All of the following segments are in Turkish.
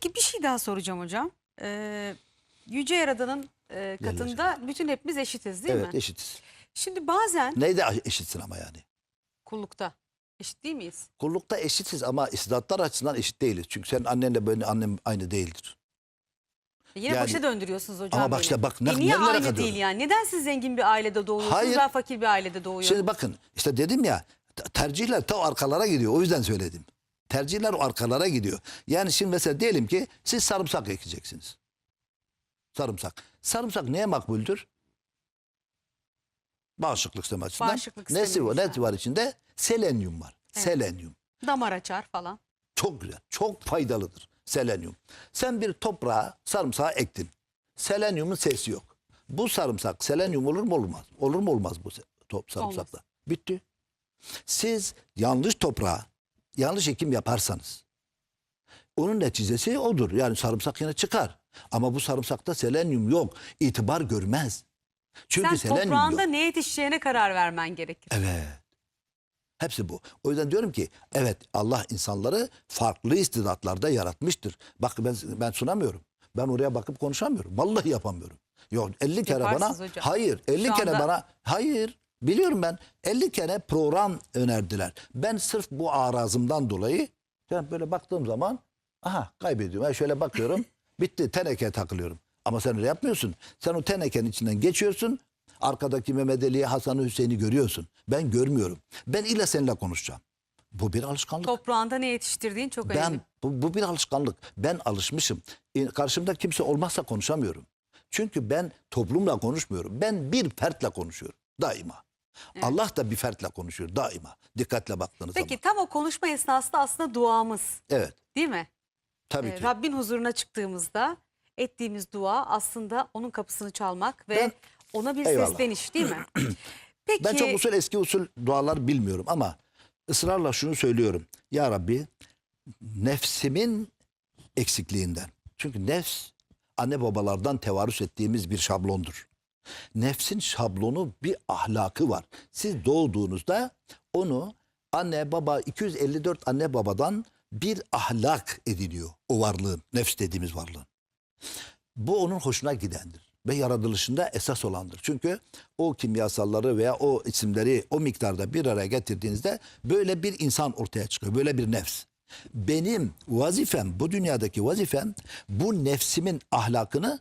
Peki bir şey daha soracağım hocam. Ee, Yüce Yaradan'ın e, katında bütün hepimiz eşitiz değil evet mi? eşitiz. Şimdi bazen Neyde eşitsin ama yani? kullukta eşit değil miyiz? Kullukta eşitiz ama istidatlar açısından eşit değiliz. Çünkü senin annenle benim annem aynı değildir. E Yine Yani- başa döndürüyorsunuz hocam Ama bak beni. işte bak, E ne- niye nerelere aynı değil yani? Neden siz zengin bir ailede doğuyorsunuz Hayır. ben fakir bir ailede doğuyorum? Şimdi bakın işte dedim ya te- tercihler ta arkalara gidiyor. O yüzden söyledim. Tercihler o arkalara gidiyor. Yani şimdi mesela diyelim ki siz sarımsak ekeceksiniz. Sarımsak. Sarımsak neye makbuldür? Bağışıklık sistemi açısından. Bağışıklık Nesi var? güzel. Ne var içinde? Selenyum var. Evet. Selenyum. Damar açar falan. Çok güzel. Çok faydalıdır selenyum. Sen bir toprağa sarımsağı ektin. Selenyumun sesi yok. Bu sarımsak selenyum olur mu olmaz? Olur mu olmaz bu top sarımsakla? Bitti. Siz yanlış toprağa yanlış ekim yaparsanız onun neticesi odur. Yani sarımsak yine çıkar. Ama bu sarımsakta selenyum yok. İtibar görmez. Çünkü Sen selenyum toprağında yok. ne yetişeceğine karar vermen gerekir. Evet. Hepsi bu. O yüzden diyorum ki evet Allah insanları farklı istidatlarda yaratmıştır. Bak ben ben sunamıyorum. Ben oraya bakıp konuşamıyorum. Vallahi yapamıyorum. Yok 50 kere bana Yaparsınız hocam. hayır 50 Şu kere anda- bana hayır biliyorum ben 50 kere program önerdiler. Ben sırf bu arazımdan dolayı ben böyle baktığım zaman aha kaybediyorum. Ben şöyle bakıyorum bitti tenekeye takılıyorum. Ama sen öyle yapmıyorsun. Sen o tenekenin içinden geçiyorsun. Arkadaki Mehmet Ali'yi, Hasan'ı, Hüseyin'i görüyorsun. Ben görmüyorum. Ben illa seninle konuşacağım. Bu bir alışkanlık. Toprağında ne yetiştirdiğin çok önemli. Ben bu, bu bir alışkanlık. Ben alışmışım. Karşımda kimse olmazsa konuşamıyorum. Çünkü ben toplumla konuşmuyorum. Ben bir fertle konuşuyorum daima. Allah da bir fertle konuşuyor daima. Dikkatle baktığınız Peki zaman. tam o konuşma esnasında aslında duamız Evet, değil mi? tabii Ee, ki. Rabbin huzuruna çıktığımızda ettiğimiz dua aslında onun kapısını çalmak ve Ben- ona bir Eyvallah. sesleniş değil mi? Peki Ben çok usul eski usul dualar bilmiyorum ama ısrarla şunu söylüyorum. Ya Rabbi nefsimin eksikliğinden. Çünkü nefs anne babalardan tevarüs ettiğimiz bir şablondur. Nefsin şablonu bir ahlakı var. Siz doğduğunuzda onu anne baba 254 anne babadan bir ahlak ediniyor o varlığın, nefs dediğimiz varlığın. Bu onun hoşuna gidendir ve yaratılışında esas olandır. Çünkü o kimyasalları veya o isimleri o miktarda bir araya getirdiğinizde böyle bir insan ortaya çıkıyor. Böyle bir nefs. Benim vazifem, bu dünyadaki vazifem bu nefsimin ahlakını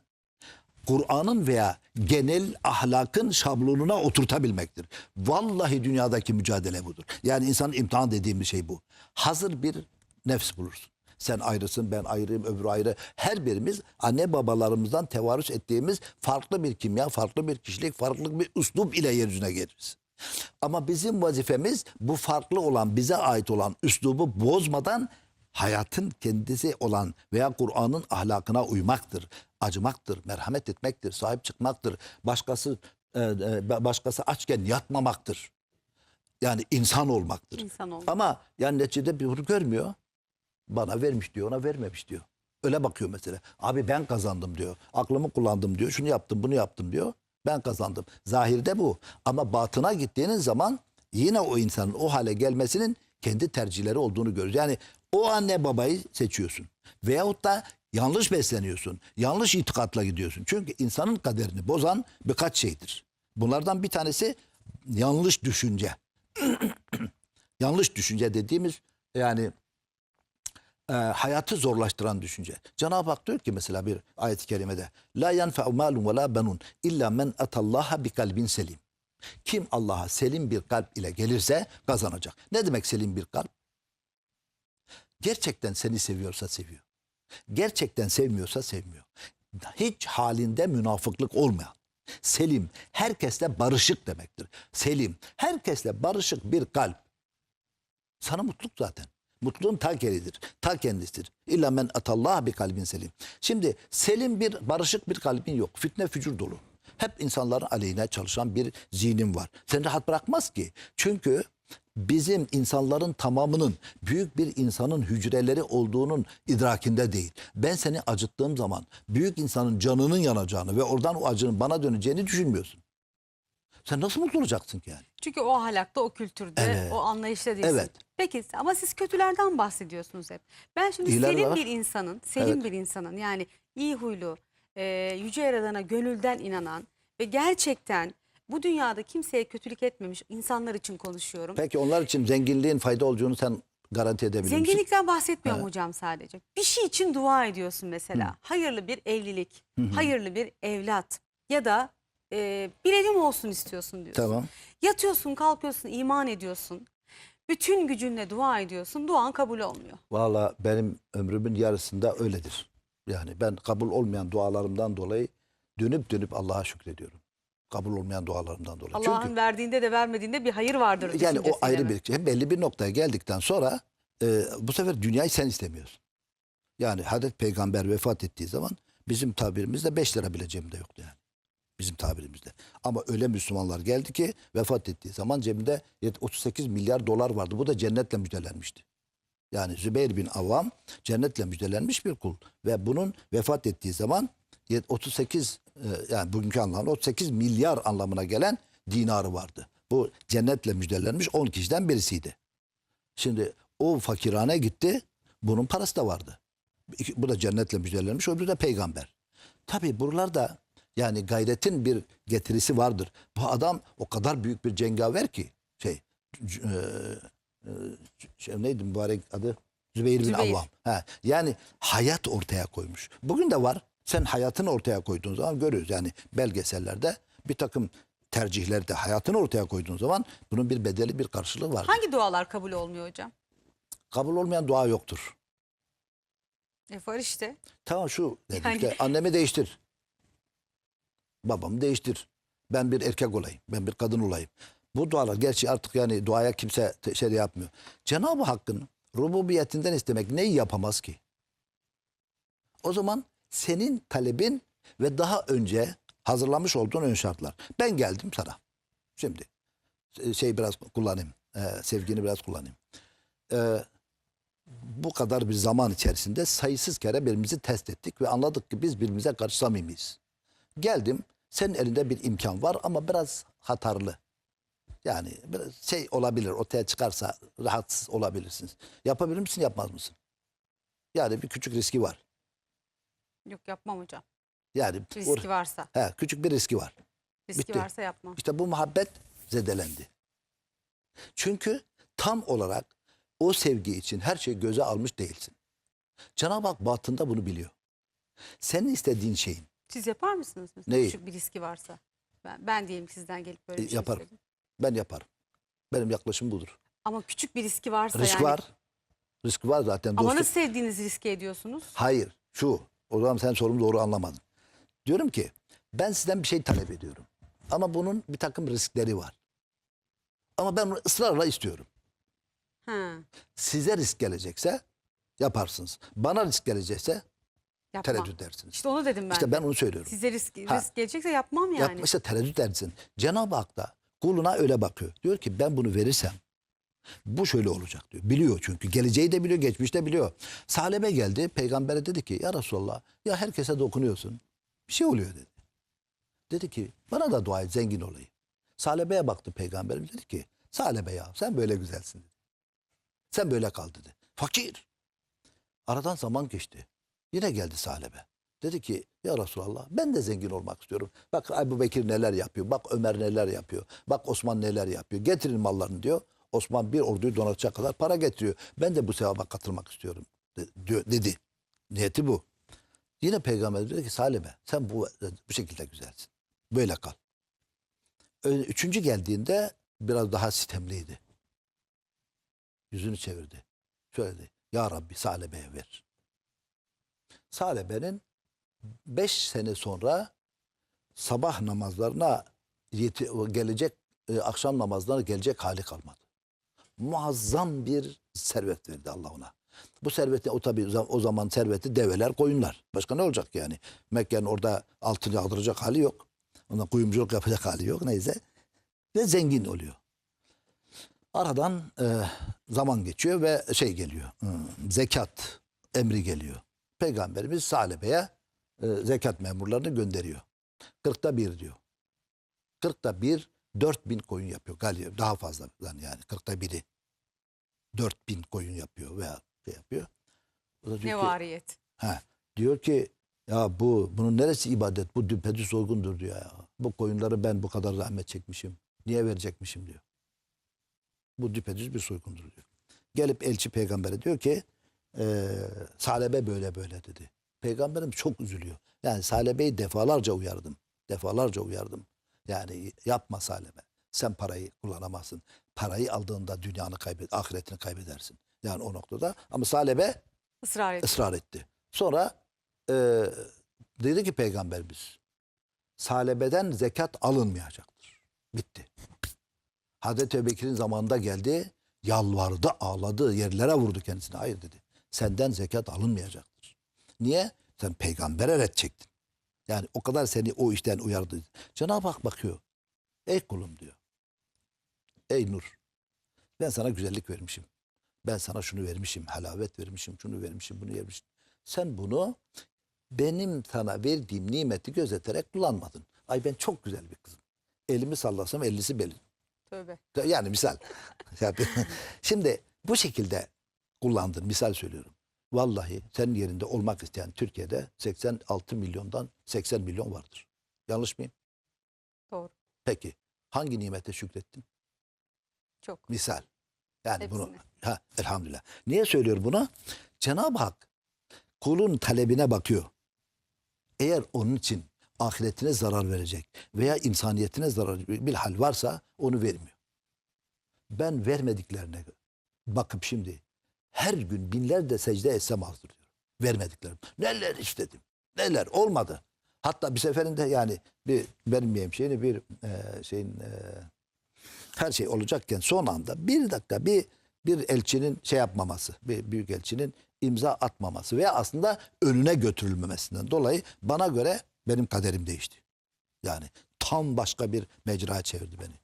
Kur'an'ın veya genel ahlakın şablonuna oturtabilmektir. Vallahi dünyadaki mücadele budur. Yani insanın imtihan dediğimiz şey bu. Hazır bir nefs bulursun. Sen ayrısın, ben ayrıyım, öbürü ayrı. Her birimiz anne babalarımızdan tevarüs ettiğimiz farklı bir kimya, farklı bir kişilik, farklı bir üslup ile yeryüzüne geliriz. Ama bizim vazifemiz bu farklı olan, bize ait olan üslubu bozmadan hayatın kendisi olan veya Kur'an'ın ahlakına uymaktır. Acımaktır, merhamet etmektir, sahip çıkmaktır. Başkası e, e, başkası açken yatmamaktır. Yani insan olmaktır. İnsan olmak. Ama yani neticede bir görmüyor. Bana vermiş diyor, ona vermemiş diyor. Öyle bakıyor mesela. Abi ben kazandım diyor. Aklımı kullandım diyor. Şunu yaptım, bunu yaptım diyor. Ben kazandım. Zahirde bu. Ama batına gittiğiniz zaman yine o insanın o hale gelmesinin kendi tercihleri olduğunu görüyoruz. Yani o anne babayı seçiyorsun. Veyahut da yanlış besleniyorsun. Yanlış itikatla gidiyorsun. Çünkü insanın kaderini bozan birkaç şeydir. Bunlardan bir tanesi yanlış düşünce. yanlış düşünce dediğimiz yani e, hayatı zorlaştıran düşünce. Cenab-ı Hak diyor ki mesela bir ayet-i kerimede La yenfe'u malun ve la benun illa men atallaha bi kalbin selim. Kim Allah'a selim bir kalp ile gelirse kazanacak. Ne demek selim bir kalp? Gerçekten seni seviyorsa seviyor. Gerçekten sevmiyorsa sevmiyor. Hiç halinde münafıklık olmayan. Selim, herkesle barışık demektir. Selim, herkesle barışık bir kalp. Sana mutluluk zaten. Mutluluğun ta kendisidir. Ta kendisidir. İlla men atallah bir kalbin selim. Şimdi selim bir barışık bir kalbin yok. Fitne fücur dolu. Hep insanların aleyhine çalışan bir zihnin var. Seni rahat bırakmaz ki. Çünkü bizim insanların tamamının büyük bir insanın hücreleri olduğunun idrakinde değil. Ben seni acıttığım zaman büyük insanın canının yanacağını ve oradan o acının bana döneceğini düşünmüyorsun. Sen nasıl mutlu olacaksın ki yani? Çünkü o ahlakta, o kültürde, Evet. o anlayışta değilsin. Evet. Peki ama siz kötülerden bahsediyorsunuz hep. Ben şimdi İyiler selim var. bir insanın, selim Evet. bir insanın yani iyi huylu, e, yüce yaradana gönülden inanan ve gerçekten bu dünyada kimseye kötülük etmemiş insanlar için konuşuyorum. Peki onlar için zenginliğin fayda olduğunu sen garanti edebilir misin? Zenginlikten bahsetmiyorum hocam sadece. Bir şey için dua ediyorsun mesela. Hayırlı bir evlilik, hayırlı bir evlat ya da e, bir evim olsun istiyorsun diyorsun. Tamam. Yatıyorsun, kalkıyorsun, iman ediyorsun. Bütün gücünle dua ediyorsun. Duan kabul olmuyor. Valla benim ömrümün yarısında öyledir. Yani ben kabul olmayan dualarımdan dolayı dönüp dönüp Allah'a şükrediyorum. Kabul olmayan dualarımdan dolayı. Allah'ın Çünkü verdiğinde de vermediğinde bir hayır vardır. yani o ayrı mi? bir şey. Belli bir noktaya geldikten sonra e, bu sefer dünyayı sen istemiyorsun. Yani Hazreti Peygamber vefat ettiği zaman bizim tabirimizde 5 lira bile cebimde yoktu yani. Bizim tabirimizde. Ama öyle Müslümanlar geldi ki vefat ettiği zaman cebinde 38 milyar dolar vardı. Bu da cennetle müjdelenmişti. Yani Zübeyir bin Avvam cennetle müjdelenmiş bir kul. Ve bunun vefat ettiği zaman yet- 38 e, yani bugünkü anlamda 38 milyar anlamına gelen dinarı vardı. Bu cennetle müjdelenmiş 10 kişiden birisiydi. Şimdi o fakirhane gitti. Bunun parası da vardı. Bu da cennetle müjdelenmiş. Öbürü de peygamber. Tabii buralarda yani gayretin bir getirisi vardır. Bu adam o kadar büyük bir cengaver ki şey, e, e, şey neydi mübarek adı? Zübeyir bin. Avvam. Ha, yani hayat ortaya koymuş. Bugün de var. Sen hayatını ortaya koyduğun zaman görüyoruz. Yani belgesellerde bir takım tercihlerde hayatını ortaya koyduğun zaman bunun bir bedeli bir karşılığı var. Hangi dualar kabul olmuyor hocam? Kabul olmayan dua yoktur. E var işte. Tamam şu dedi Yani- işte annemi değiştir. Babamı değiştir. Ben bir erkek olayım. Ben bir kadın olayım. Bu dualar gerçi artık yani duaya kimse şey yapmıyor. Cenab-ı Hakk'ın rububiyetinden istemek neyi yapamaz ki? O zaman senin talebin ve daha önce hazırlamış olduğun ön şartlar. Ben geldim sana. Şimdi e, şey biraz kullanayım. e, sevgini biraz kullanayım. E, bu kadar bir zaman içerisinde sayısız kere birbirimizi test ettik ve anladık ki biz birbirimize karşı samimiyiz. Geldim, senin elinde bir imkan var ama biraz hatarlı. Yani biraz şey olabilir, ortaya çıkarsa rahatsız olabilirsiniz. Yapabilir misin, yapmaz mısın? Yani bir küçük riski var. Yok yapmam hocam. Yani Riski or- varsa. he, küçük bir riski var. Riski bitti. varsa yapmam. İşte bu muhabbet zedelendi. Çünkü tam olarak o sevgi için her şeyi göze almış değilsin. Cenab-ı Hak batında bunu biliyor. Senin istediğin şeyin Siz yapar mısınız mesela Neyi? küçük bir riski varsa? Ben, ben diyelim sizden gelip böyle E, bir şey yaparım. istedim. ben yaparım. Benim yaklaşım budur. Ama küçük bir riski varsa Risk yani. var. Risk var zaten. Ama dostluk- nasıl sevdiğiniz riske ediyorsunuz? Hayır. Şu. O zaman sen sorumu doğru anlamadın. Diyorum ki ben sizden bir şey talep ediyorum. Ama bunun bir takım riskleri var. Ama ben onu ısrarla istiyorum. Ha, Size risk gelecekse yaparsınız. Bana risk gelecekse yapmam. tereddüt edersiniz. İşte onu dedim ben. İşte ben onu söylüyorum. Size risk, Ha. risk gelecekse yapmam yani. Yapma işte tereddüt edersin. Cenab-ı Hak da kuluna öyle bakıyor. Diyor ki ben bunu verirsem bu şöyle olacak diyor. Biliyor çünkü. Geleceği de biliyor, geçmişte de biliyor. Salebe geldi. Peygambere dedi ki ya Resulallah ya herkese dokunuyorsun. Bir şey oluyor dedi. Dedi ki bana da dua et zengin olayım. Salebe'ye baktı peygamberimiz dedi ki Salebe ya sen böyle güzelsin. Sen böyle kal dedi. Fakir. Aradan zaman geçti. Yine geldi Salebe. Dedi ki ya Resulallah ben de zengin olmak istiyorum. Bak Ebu Bekir neler yapıyor. Bak Ömer neler yapıyor. Bak Osman neler yapıyor. Getirin mallarını diyor. Osman bir orduyu donatacak kadar para getiriyor. Ben de bu sevaba katılmak istiyorum dedi. Niyeti bu. Yine peygamber dedi ki Salime sen bu, bu şekilde güzelsin. Böyle kal. Üçüncü geldiğinde biraz daha sitemliydi. Yüzünü çevirdi. Şöyle dedi. Ya Rabbi Salebe'ye ver. Salebe'nin beş sene sonra sabah namazlarına gelecek e, akşam namazlarına gelecek hali kalmadı. Muazzam bir servet verdi Allah ona. Bu serveti o tabii za- o zaman serveti develer koyunlar. Başka ne olacak yani? Mekke'nin orada altın yağdıracak hali yok. Ona kuyumculuk yapacak hali yok neyse. Ve zengin oluyor. Aradan e, zaman geçiyor ve şey geliyor. hmm, zekat emri geliyor. Peygamberimiz Salebe'ye e, zekat memurlarını gönderiyor. Kırkta bir diyor. Kırkta bir 4000 koyun yapıyor galiba daha fazla yani kırkta biri 4000 koyun yapıyor veya şey yapıyor. O da Ne diyor ki, variyet. Ha, diyor ki ya bu bunun neresi ibadet? Bu düpedüz soygundur diyor ya. Bu koyunları ben bu kadar zahmet çekmişim. Niye verecekmişim diyor. Bu düpedüz bir soygundur diyor. Gelip elçi peygambere diyor ki eee Salebe böyle böyle dedi. Peygamberim çok üzülüyor. Yani Salebe'yi defalarca uyardım. Defalarca uyardım. Yani yapma Salebe. Sen parayı kullanamazsın. Parayı aldığında dünyanı kaybet, ahiretini kaybedersin. Yani o noktada. Ama Salebe Israr et. ısrar etti. Sonra e, dedi ki peygamberimiz salebeden zekat alınmayacaktır. Bitti. Hazreti Ebubekir'in zamanında geldi yalvardı ağladı yerlere vurdu kendisine. Hayır dedi senden zekat alınmayacaktır. Niye? Sen peygambere red çektin. Yani o kadar seni o işten uyardı. Cenab-ı Hak bakıyor. Ey kulum diyor. Ey Nur. Ben sana güzellik vermişim. Ben sana şunu vermişim, halavet vermişim, şunu vermişim, bunu vermişim. Sen bunu benim sana verdiğim nimeti gözeterek kullanmadın. Ay ben çok güzel bir kızım. Elimi sallasam ellisi belim. Tövbe. Yani misal. Şimdi bu şekilde kullandın. Misal söylüyorum. Vallahi senin yerinde olmak isteyen Türkiye'de 86 milyondan 80 milyon vardır. Yanlış mıyım? Doğru. Peki hangi nimete şükrettin? Çok. Misal. Yani bunu Hepsine. ha elhamdülillah. Niye söylüyorum bunu? Cenab-ı Hak kulun talebine bakıyor. Eğer onun için ahiretine zarar verecek veya insaniyetine zarar bir hal varsa onu vermiyor. Ben vermediklerine bakıp şimdi her gün binlerce secde etsem azdır diyor. Vermediklerim. Neler istedim. Neler olmadı. Hatta bir seferinde yani bir vermeyeyim şeyini bir e, şeyin e, her şey olacakken son anda bir dakika bir bir elçinin şey yapmaması, bir büyük elçinin imza atmaması veya aslında önüne götürülmemesinden dolayı bana göre benim kaderim değişti. Yani tam başka bir mecraya çevirdi beni.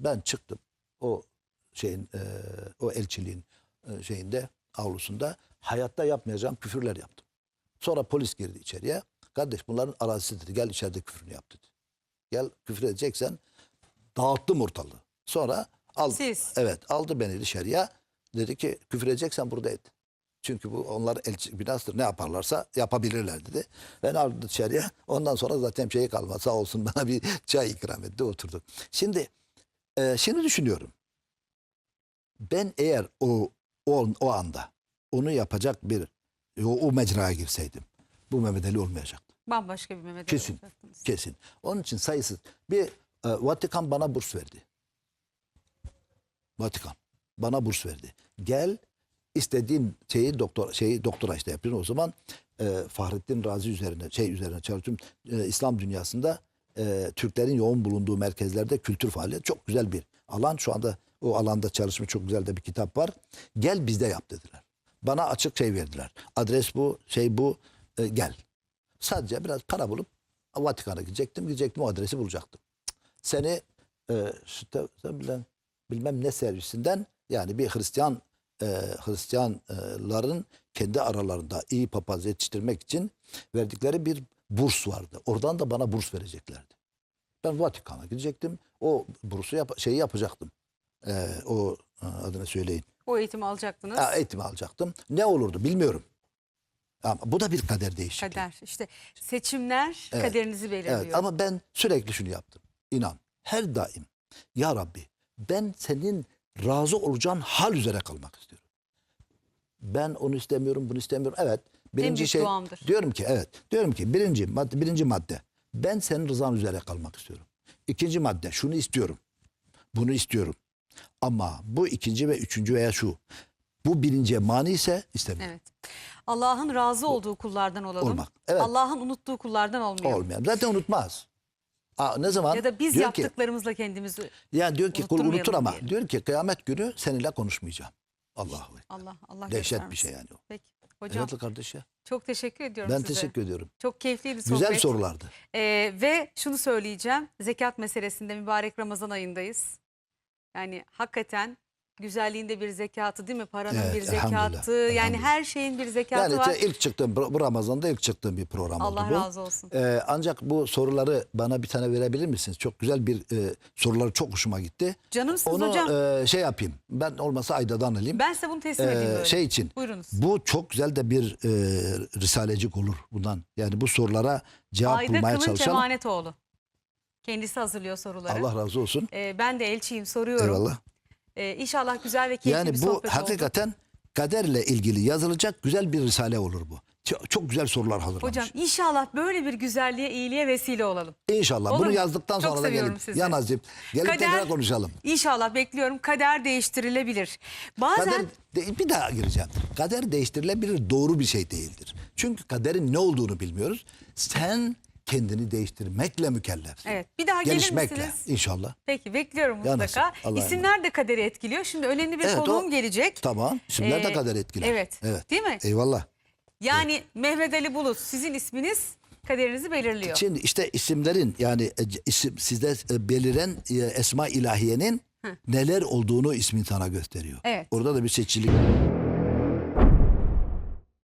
Ben çıktım o şeyin e, o elçiliğin e, şeyinde avlusunda hayatta yapmayacağım küfürler yaptım. Sonra polis girdi içeriye. Kardeş bunların arazisi dedi. Gel içeride küfrünü yap dedi. Gel küfür edeceksen dağıttım ortalığı. Sonra al, Siz. evet aldı beni dışarıya. Dedi ki küfür edeceksen burada et. Çünkü bu onlar elçi binastır. Ne yaparlarsa yapabilirler dedi. Ben aldı dışarıya. Ondan sonra zaten şeyi kalmadı. Sağ olsun bana bir çay ikram etti oturduk. Şimdi e, şimdi düşünüyorum. Ben eğer o o, o anda onu yapacak bir o, o mecraya girseydim bu Mehmet Ali olmayacaktı. Bambaşka bir Mehmet Ali Kesin. olacaktınız. Kesin. Onun için sayısız. Bir e, Vatikan bana burs verdi. Vatikan bana burs verdi. Gel istediğin şeyi doktor şeyi doktora işte yapıyorsun. O zaman e, Fahrettin Razi üzerine şey üzerine çalışıyorum. E, İslam dünyasında e, Türklerin yoğun bulunduğu merkezlerde kültür faaliyeti çok güzel bir alan. Şu anda o alanda çalışma çok güzel de bir kitap var. Gel bizde yap dediler. Bana açık şey verdiler. Adres bu, şey bu. e, gel. Sadece biraz para bulup Vatikan'a gidecektim. Gidecektim o adresi bulacaktım. Seni e, işte, bilen, bilmem ne servisinden yani bir Hristiyan e, Hristiyanların kendi aralarında iyi papaz yetiştirmek için verdikleri bir burs vardı. Oradan da bana burs vereceklerdi. Ben Vatikan'a gidecektim. O bursu yap şeyi yapacaktım. E, o e, adını söyleyin. O eğitimi alacaktınız. Ha, eğitimi alacaktım. Ne olurdu bilmiyorum. Ama bu da bir kader değişikliği. Kader. İşte seçimler Evet. kaderinizi belirliyor. Evet ama ben sürekli şunu yaptım. İnan her daim ya Rabbi ben senin razı olacağın hal üzere kalmak istiyorum. Ben onu istemiyorum, bunu istemiyorum. Evet. Birinci şey duamdır. diyorum ki evet. Diyorum ki birinci madde birinci madde ben senin rızan üzere kalmak istiyorum. İkinci madde şunu istiyorum. Bunu istiyorum. Ama bu ikinci ve üçüncü veya şu bu birinciye mani ise istemiyorum. Evet. Allah'ın razı olduğu kullardan olalım. Olmak, evet. Allah'ın unuttuğu kullardan olmayalım. Olmayan. Zaten unutmaz. Aa, ne zaman? Ya da biz Diyor ki, yaptıklarımızla kendimizi Yani diyor ki kul unutur ama diyor ki kıyamet günü seninle konuşmayacağım. Allah'u ekber. Allah Allah Dehşet bir şey yani o. Peki. Hocam Evet kardeş ya. çok teşekkür ediyorum Ben size. teşekkür ediyorum. Çok keyifliydi sohbet. Güzel sorulardı. Ee, ve şunu söyleyeceğim. Zekat meselesinde mübarek Ramazan ayındayız. Yani hakikaten güzelliğinde bir zekatı değil mi? Paranın Evet, bir elhamdülillah, zekatı. Yani elhamdülillah. her şeyin bir zekatı Yani var. te- ilk çıktığım bu bu Ramazan'da ilk çıktığım bir program Allah oldu bu. razı olsun. Ee, ancak bu soruları bana bir tane verebilir misiniz? Çok güzel bir e, soruları çok hoşuma gitti. Canımsınız Onu hocam. e, şey yapayım. Ben olmasa Ayda'dan alayım. ben size bunu teslim edeyim Ee, böyle. şey için. Buyurunuz. Bu çok güzel de bir e, risalecik olur bundan. Yani bu sorulara cevap Ayda bulmaya Kılınç çalışalım. Emanetoğlu. Kendisi hazırlıyor soruları. Allah razı olsun. Ee, ben de elçiyim soruyorum. Eyvallah. Ee, inşallah güzel ve keyifli Yani bir bu sohbet oldu. hakikaten kaderle ilgili yazılacak güzel bir risale olur bu. Çok, çok güzel sorular hazırlamış. Hocam inşallah böyle bir güzelliğe, iyiliğe vesile olalım. İnşallah. Olur Bunu mu? yazdıktan Çok sonra da seviyorum gelip sizi. ya Nazif gelip Kader- tekrar konuşalım. İnşallah bekliyorum. Kader değiştirilebilir. Bazen Kader de- bir daha gireceğim. Kader değiştirilebilir doğru bir şey değildir. Çünkü kaderin ne olduğunu bilmiyoruz. Sen kendini değiştirmekle mükellefsin. evet bir daha gelir Gelişmekle misiniz? inşallah. Peki bekliyorum mutlaka. Allah'a İsimler de kaderi etkiliyor. Şimdi önemli bir Evet, o- konuğum gelecek. Tamam. İsimler de Ee, kader etkiler. evet. Değil mi? Eyvallah. Yani Mehmet Ali Bulut sizin isminiz kaderinizi belirliyor. Şimdi işte isimlerin yani e, c- isim sizde e, beliren e, esma ilahiyenin neler olduğunu ismin sana gösteriyor. Evet. Orada da bir seçicilik.